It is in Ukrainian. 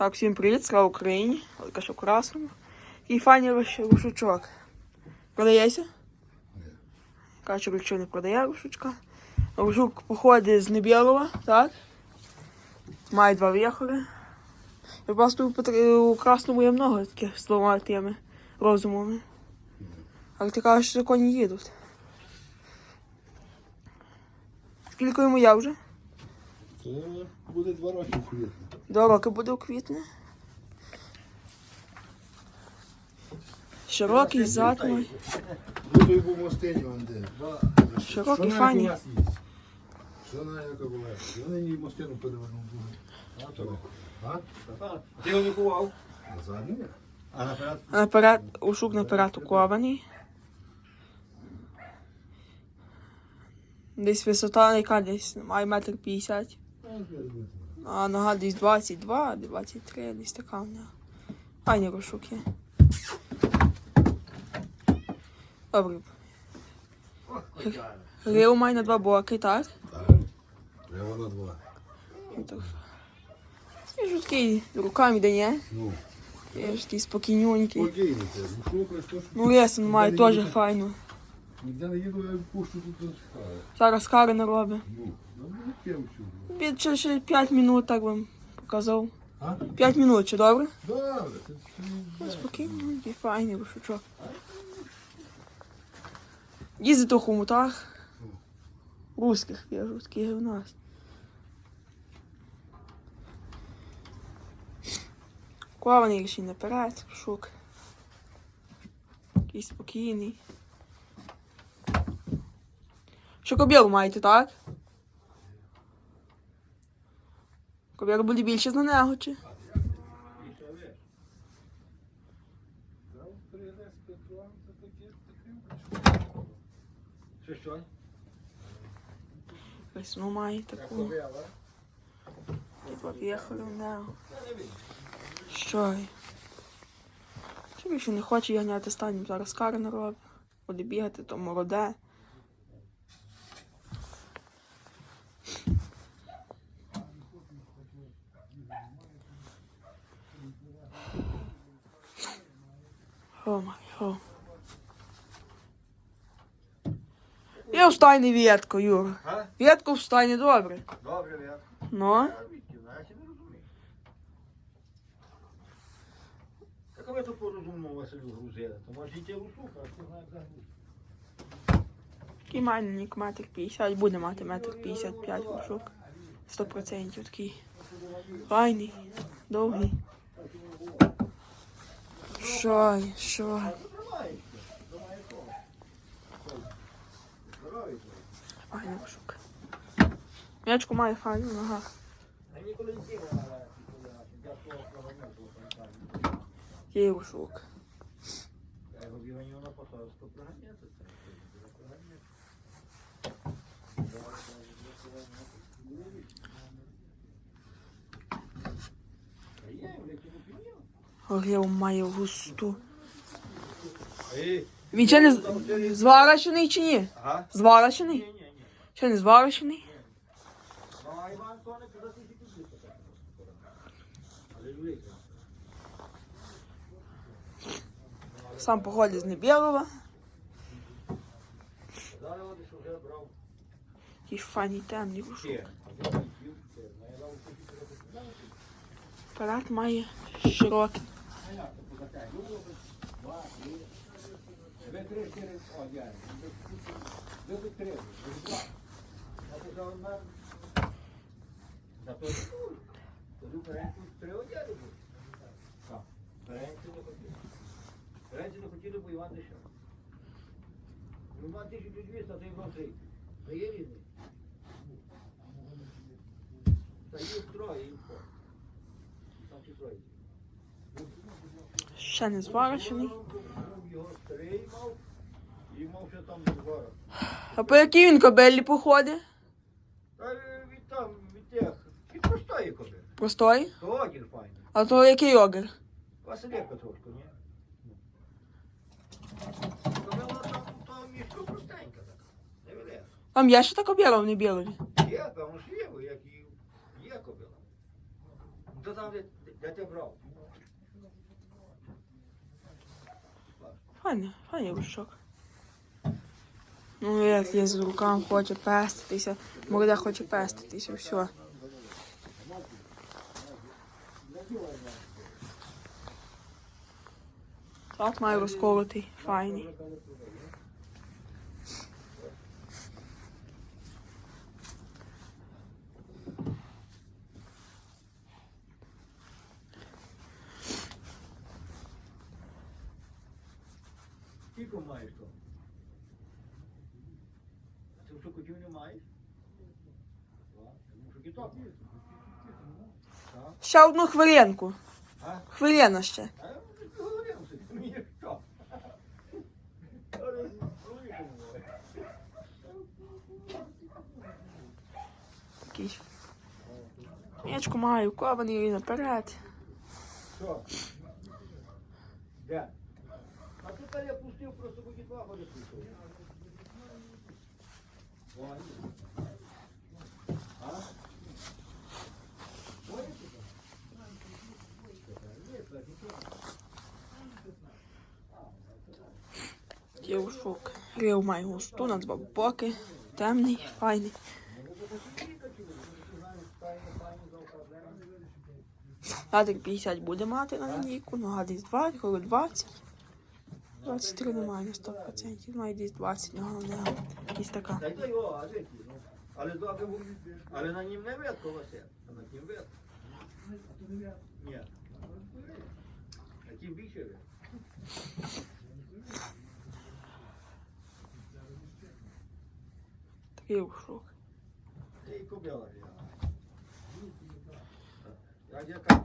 Так, всім привіт, слава Україні. Велика що красному. І файний руш- рушучок. Продається? Каже, що не продає рушучка. Рушук походить з Небєлова, так? Має два віхори. Я просто у, красному є много таких двома тими розумами. Але ти кажеш, що коні їдуть. Скільки йому я вже? Це буде два роки квітні. Два роки буде у квітні. Широкий зад мій. Буду і був мостині он де. Широкий файний. Що на яка була? Я нині мостину перевернув був. А? Ти його не кував? Назад ні? А наперед? Наперед, ушук наперед укований. Десь висота, яка десь має метр п'ятдесят. А нога десь 22, 23, десь така в нього. Файні рушуки. Добре. Грив має на два боки, так? Так. Прямо на два. Ну. І ж такий руками ні. Ну, І ж такий спокійненький. спокійно це. Ну? Ну, лесен має теж файно. Ніде не їду, я пущу тут. тут. Зараз кари не робить. Ну, ну, кем всю. Під ще, ще 5 минут так вам показав. А? 5 минут, чи добре? Добре. це- це- Ну, Спокійно, який файний рушучок. Їздити у хомутах. Русських вижу, таких і в нас. Кований ще наперед, шук. Такий спокійний. Що кобілу маєте, так? Кобіла буде більше за нього, чи? Що що? Весну має таку. Типа в'їхали в нього. Що? Що більше не хоче ганяти станем, зараз кари не робить. Буде бігати, то мороде. О май. Я встань ветку, Юра. А? Ветку встань, добре. Добре, я. Ну? Я відки, знаєш, я не розумію. Так а ви то по-розумному Василю грузили. То може дітей русука, а хто знає, як грузити. Такий майнник метр 50, буде мати метр 55 гушок. 100% такий. Файний, довгий. Що, що? й. Файний. М'ячку має файну в сіли, я його бігання на посадку. Горів має густу. Він ще не з- зварочений чи ні? Ага. Зварочений? Ще не зварочений? Сам походить з Небєлова. Такий файний темний гушок. ще. Апарат має широкий. Ви три, чотири, о, я. Ви тут три, ви два. А то за одна. Та то не було. Тоді перенцю три одяги були. Так, перенцю не хотіли. Перенцю не хотіли, бо Іван дешев. Іван 1200, а то Іван 3. То є різний. Та їх троє, їх по. Там. Ще не зварочений. Там. А по якій він кобелі походить? Та від там, від тих, від простої коби. Простої? То огір файний. А то який огір? Василєка трошки, ні? Кобила там, то мішко простенька така. Не велика. Там є ще та кобєла в Небєлові? Є, певно, ж є, як і є кобила. то там, де, де ти брав? Файний, файний рушок. Ну, як я з руками хоче пеститися. Морда хоче пеститися, все. Так має розколотий, файний. Скільки маєш то? Ти що котів не маєш? Тому що кіток є. Так. Ще одну хвилинку. А? Хвилина ще. А я вже говорив собі, мені що? Ну, М'ячку маю, кований наперед. Що? Де? Тут я пустив, просто бо дітва ходить пустив. Ой. А? Дівушок. Має густу на два боки. Темний, файний. Гадик 50 буде мати на лінійку, ну гадик 2, коли 20. 23 немає на 100%, має десь 20 на головне. Ось така. Але але на нім не видко Вася, а на тім видко. Ні. На тім більше видко. Такий ушок. Ти і кобила я. Я дяка.